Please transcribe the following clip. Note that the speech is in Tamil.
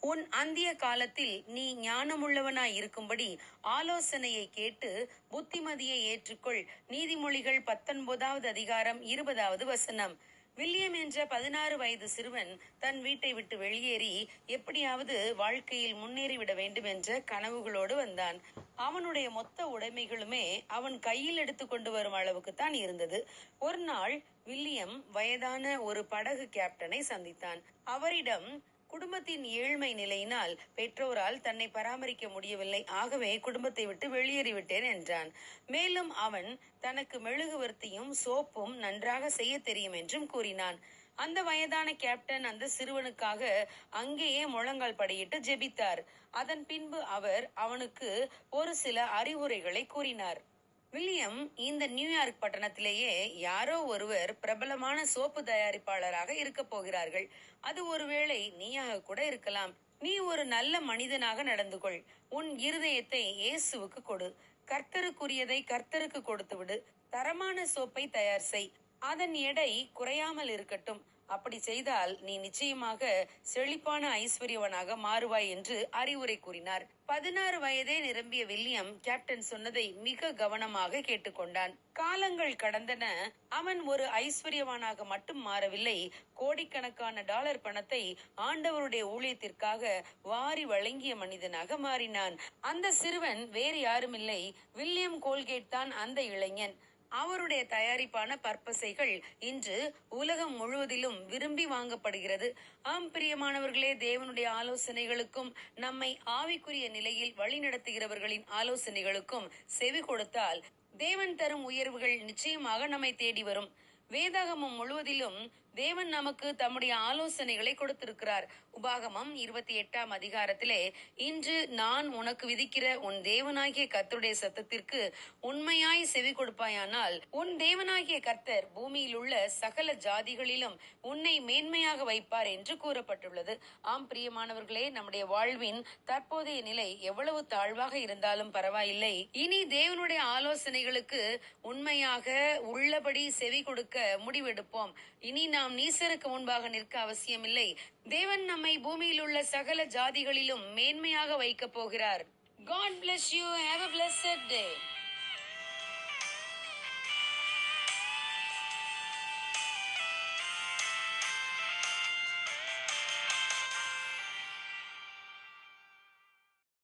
உன் அந்திய காலத்தில் நீ ஞானமுள்ளவனாய் இருக்கும்படி ஆலோசனையை கேட்டு புத்திமதியை ஏற்றுக்கொள். நீதிமொழிகள் பத்தொன்பதாவது அதிகாரம் இருபதாவது வசனம். வில்லியம் என்ற பதினாறு வயது சிறுவன் தன் வீட்டை விட்டு வெளியேறி எப்படியாவது வாழ்க்கையில் முன்னேறிவிட வேண்டும் என்ற கனவுகளோடு வந்தான். அவனுடைய மொத்த உடைமைகளுமே அவன் கையில் எடுத்து கொண்டு வரும் அளவுக்கு தான் இருந்தது. ஒரு நாள் வில்லியம் வயதான ஒரு படகு கேப்டனை சந்தித்தான். அவரிடம் குடும்பத்தின் ஏழ்மை நிலையினால் பெற்றோரால் தன்னை பராமரிக்க முடியவில்லை. ஆகவே குடும்பத்தை விட்டு வெளியேறிவிட்டேன் என்றான். மேலும் அவன் தனக்கு மெழுகுவர்த்தியும் சோப்பும் நன்றாக செய்ய தெரியும் என்றும் கூறினான். அந்த வயதான கேப்டன் அந்த சிறுவனுக்காக அங்கேயே முழங்கால் படியிட்டு ஜெபித்தார். அதன் பின்பு அவர் அவனுக்கு ஒரு சில அறிவுரைகளை கூறினார். வில்லியம் இந்த நியூயார்க் பட்டணத்திலேயே யாரோ ஒருவர் பிரபலமான சோப்பு தயாரிப்பாளராக இருக்க போகிறார்கள். அது ஒருவேளை நீயாக கூட இருக்கலாம். நீ ஒரு நல்ல மனிதனாக நடந்து கொள். உன் இருதயத்தை இயேசுவுக்கு கொடு. கர்த்தருக்குரியதை கர்த்தருக்கு கொடுத்து விடு. தரமான சோப்பை தயார் செய். அதன் எடை குறையாமல் இருக்கட்டும். அப்படி செய்தால் நீ நிச்சயமாக செழிப்பான ஐஸ்வர்யவனாக மாறுவாய் என்று அறிவுரை கூறினார். பதினாறு வயதே நிரம்பிய வில்லியம் கேப்டன் சொன்னதை மிக கவனமாக கேட்டுக்கொண்டான். காலங்கள் கடந்தன. அவன் ஒரு ஐஸ்வர்யவானாக மட்டும் மாறவில்லை. கோடிக்கணக்கான டாலர் பணத்தை ஆண்டவருடைய ஊழியத்திற்காக வாரி வழங்கிய மனிதனாக மாறினான். அந்த சிறுவன் வேறு யாருமில்லை. வில்லியம் கோல்கேட் தான் அந்த இளைஞன். அவருடைய தயாரிப்பான பற்பசைகள் இன்று உலகம் முழுவதிலும் விரும்பி வாங்கப்படுகிறது. ஆம் பிரியமானவர்களே தேவனுடைய ஆலோசனைகளுக்கும் நம்மை ஆவிக்குரிய நிலையில் வழிநடத்துகிறவர்களின் ஆலோசனைகளுக்கும் செவி கொடுத்தால் தேவன் தரும் உயர்வுகள் நிச்சயமாக நம்மை தேடி வரும். வேதாகமம் முழுவதிலும் தேவன் நமக்கு தம்முடைய ஆலோசனைகளை கொடுத்திருக்கிறார். உபாகமம் இருபத்தி எட்டாம் அதிகாரத்திலே இன்று நான் உனக்கு விதிக்கிற உன் தேவனாகிய கர்த்தருடைய சத்தத்திற்கு உண்மையாய் செவி கொடுப்பாயானால் உன் தேவனாகிய கர்த்தர் பூமியில் உள்ள சகல ஜாதிகளிலும் உன்னை மேன்மையாக வைப்பார் என்று கூறப்பட்டுள்ளது. ஆம் பிரியமானவர்களே நம்முடைய வாழ்வின் தற்போதைய நிலை எவ்வளவு தாழ்வாக இருந்தாலும் பரவாயில்லை. இனி தேவனுடைய ஆலோசனைகளுக்கு உண்மையாக உள்ளபடி செவி கொடுக்க முடிவெடுப்போம். இனி நாம் நீசருக்கு முன்பாக நிற்க அவசியமில்லை. தேவன் நம்மை பூமியில் உள்ள சகல ஜாதிகளிலும் மேன்மையாக வைக்கப் போகிறார். God bless you have a blessed day